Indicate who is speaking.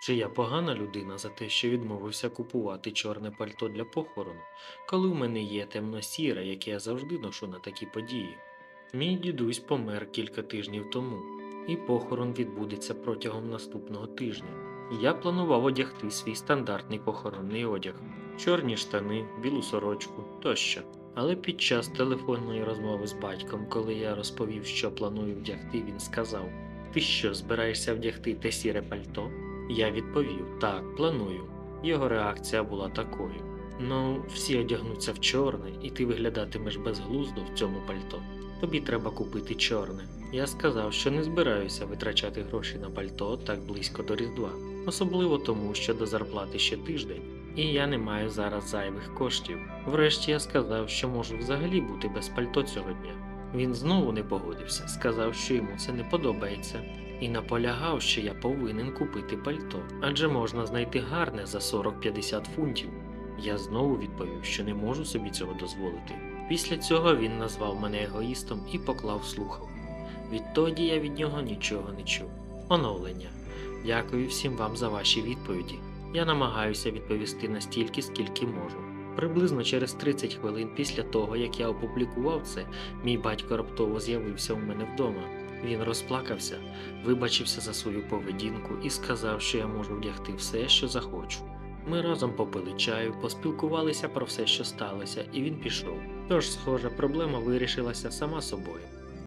Speaker 1: Чи я погана людина за те, що відмовився купувати чорне пальто для похорону, коли в мене є темно-сіре, яке я завжди ношу на такі події? Мій дідусь помер кілька тижнів тому, і похорон відбудеться протягом наступного тижня. Я планував одягти свій стандартний похоронний одяг, чорні штани, білу сорочку тощо. Але під час телефонної розмови з батьком, коли я розповів, що планую вдягти, він сказав: Ти що, збираєшся вдягти те сіре пальто? Я відповів: Так, планую. Його реакція була такою: Ну, всі одягнуться в чорне, і ти виглядатимеш безглуздо в цьому пальто. Тобі треба купити чорне. Я сказав, що не збираюся витрачати гроші на пальто так близько до Різдва, особливо тому, що до зарплати ще тиждень, і я не маю зараз зайвих коштів. Врешті я сказав, що можу взагалі бути без пальто цього дня. Він знову не погодився, сказав, що йому це не подобається, і наполягав, що я повинен купити пальто, адже можна знайти гарне за 40-50 фунтів. Я знову відповів, що не можу собі цього дозволити. Після цього він назвав мене егоїстом і поклав слухав. Відтоді я від нього нічого не чув. Оновлення. Дякую всім вам за ваші відповіді. Я намагаюся відповісти настільки, скільки можу. Приблизно через 30 хвилин після того, як я опублікував це, мій батько раптово з'явився у мене вдома. Він розплакався, вибачився за свою поведінку і сказав, що я можу вдягти все, що захочу. Ми разом попили чаю, поспілкувалися про все, що сталося, і він пішов. Тож, схоже, проблема вирішилася сама собою.